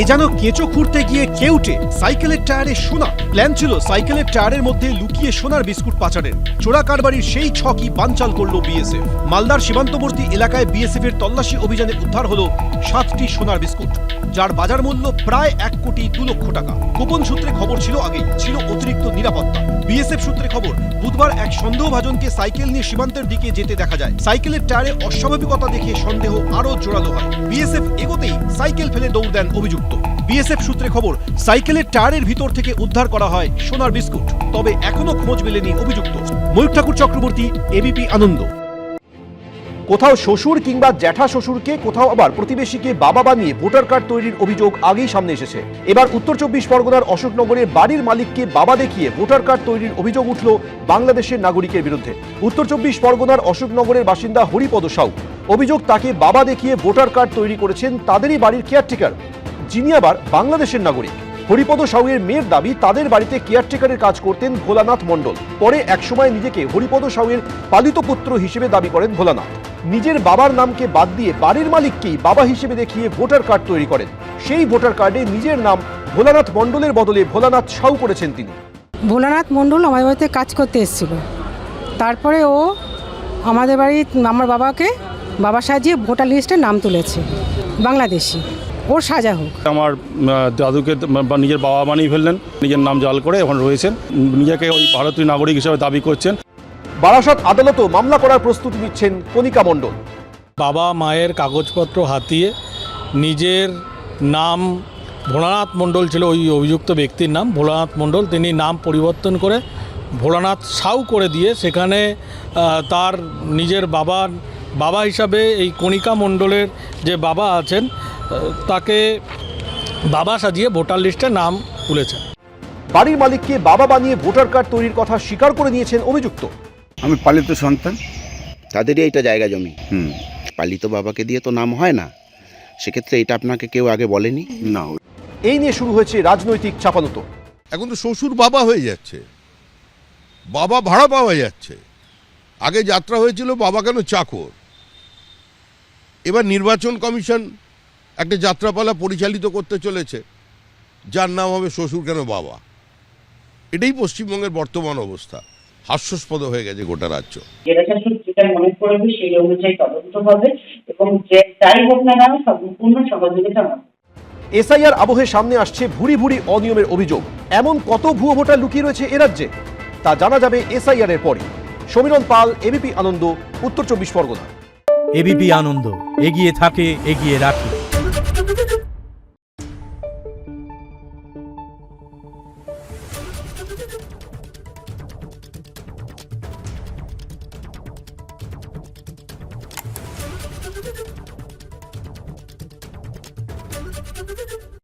এ যেন কেঁচো খুঁড়তে গিয়ে কেউটে সাইকেলের টায়ারে সোনা। প্ল্যান ছিল সাইকেলের টায়ারের মধ্যে লুকিয়ে সোনার বিস্কুট পাচারের। চোরা কারবারির সেই ছকই বানচাল করল বিএসএফ। মালদার সীমান্তবর্তী এলাকায় বিএসএফ এর তল্লাশি অভিযানে উদ্ধার হলো সাতটি সোনার বিস্কুট, যার বাজার মূল্য প্রায় এক কোটি দু লক্ষ টাকা। গোপন সূত্রে খবর ছিল আগেই ছিল অতিরিক্ত নিরাপত্তা। বিএসএফ সূত্রে খবর, বুধবার এক সন্দেহভাজনকে সাইকেল নিয়ে সীমান্তের দিকে যেতে দেখা যায়। সাইকেলের টায়ারে অস্বাভাবিকতা দেখে সন্দেহ আরও জোরালো হয়। বিএসএফ এগোতেই সাইকেল ফেলে দৌড় দেন অভিযুক্ত। বিএসএফ সূত্রে খবর, সাইকেলের টায়ারের ভিতর থেকে উদ্ধার করা হয় সোনার বিস্কুট। তবে এখনও খোঁজ মেলেনি অভিযুক্ত। ময়ূর ঠাকুর চক্রবর্তী, এবিপি আনন্দ। কোথাও শ্বশুর কিংবা জ্যাঠা শ্বশুরকে, কোথাও আবার প্রতিবেশীকে বাবা বানিয়ে ভোটার কার্ড তৈরির অভিযোগ আগেই সামনে এসেছে। এবার উত্তর চব্বিশ পরগনার অশোকনগরের বাড়ির মালিককে বাবা দেখিয়ে ভোটার কার্ড তৈরির অভিযোগ উঠল বাংলাদেশের নাগরিকের বিরুদ্ধে। উত্তর চব্বিশ পরগনার অশোকনগরের বাসিন্দা হরিপদ সাউ। অভিযোগ তাকে বাবা দেখিয়ে ভোটার কার্ড তৈরি করেছেন তাদেরই বাড়ির কেয়ারটেকার। যিনি আবার বাংলাদেশের নাগরিক। হরিপদ সাউয়ের মেয়ের দাবি, তাদের বাড়িতে কেয়ারটেকারের কাজ করতেন ভোলানাথ মণ্ডল। পরে একসময় নিজেকে হরিপদ সাউয়ের পালিত পুত্র হিসেবে দাবি করেন ভোলানাথ। নিজের বাবার নামকে বাদ দিয়ে বাড়ির মালিককেই বাবা হিসেবে দেখিয়ে ভোটার কার্ড তৈরি করেন। সেই ভোটার কার্ডে নিজের নাম ভোলানাথ মণ্ডলের বদলে ভোলানাথ সাউ করেছেন তিনি। ভোলানাথ মণ্ডল আমাদের বাড়িতে কাজ করতে এসেছিল। তারপরে ও আমাদের বাড়ির, আমার বাবাকে বাবা সাজিয়ে ভোটার লিস্টে নাম তুলেছে, বাংলাদেশি। ওর সাজা হোক। আমার দাদুকে বা নিজের বাবা বানিয়ে ফেললেন নিজের নাম জাল করে এখন রয়েছেন নিজেকে ওই ভারতীয় নাগরিক হিসেবে দাবি করছেন। বারাসত আদালতও মামলা করার প্রস্তুতি নিচ্ছেন কণিকা মণ্ডল। বাবা মায়ের কাগজপত্র হাতিয়ে নিজের নাম ভোলানাথ মণ্ডল ছিল ওই অভিযুক্ত ব্যক্তির নাম ভোলানাথ মণ্ডল। তিনি নাম পরিবর্তন করে ভোলানাথ সাউ করে দিয়ে সেখানে তার নিজের বাবার বাবা হিসাবে এই কণিকা মণ্ডলের যে বাবা আছেন তাকে বাবা সাজিয়ে ভোটার লিস্টে নাম তুলেছেন বাড়ির মালিককে বাবা বানিয়ে ভোটার কার্ড তৈরির কথা স্বীকার করে নিয়েছেন অভিযুক্ত। আমি পালিত সন্তান। তাদেরই এটা জায়গা জমি। হুম। পালিত বাবাকে দিয়ে তো নাম হয় না। সেক্ষেত্রে এটা আপনাকে কেউ আগে বলেনি? না। এই নিয়ে শুরু হয়েছে রাজনৈতিক চাপানুতো এখন তো শ্বশুর বাবা হয়ে যাচ্ছে। বাবা ভাড়া পাওয়া যাচ্ছে। আগে যাত্রা হয়েছিল বাবা কেন চাকর? এবার নির্বাচন কমিশন একটা যাত্রাপালা পরিচালিত করতে চলেছে। যার নাম হবে শ্বশুর কেন বাবা? এটাই পশ্চিমবঙ্গের বর্তমান অবস্থা। হাস্যাস্পদ হয়ে গেছে গোটা রাজ্য। যেটা মনে করবে সেই অনুযায়ী তদন্ত হবে এবং যে যাই হোক না কেন সম্পূর্ণ সহযোগিতা এসআইআর আবহে সামনে আসছে ভুরি ভুরি অনিয়মের অভিযোগ। এমন কত ভুয়ো ভোটার লুকিয়ে রয়েছে এ রাজ্যে? তা জানা যাবে এসআইআর এর পরে সমীরণ পাল এবিপি আনন্দ উত্তর চব্বিশ পরগনা। এবিপি আনন্দ এগিয়ে থাকে এগিয়ে রাখে। Thank you.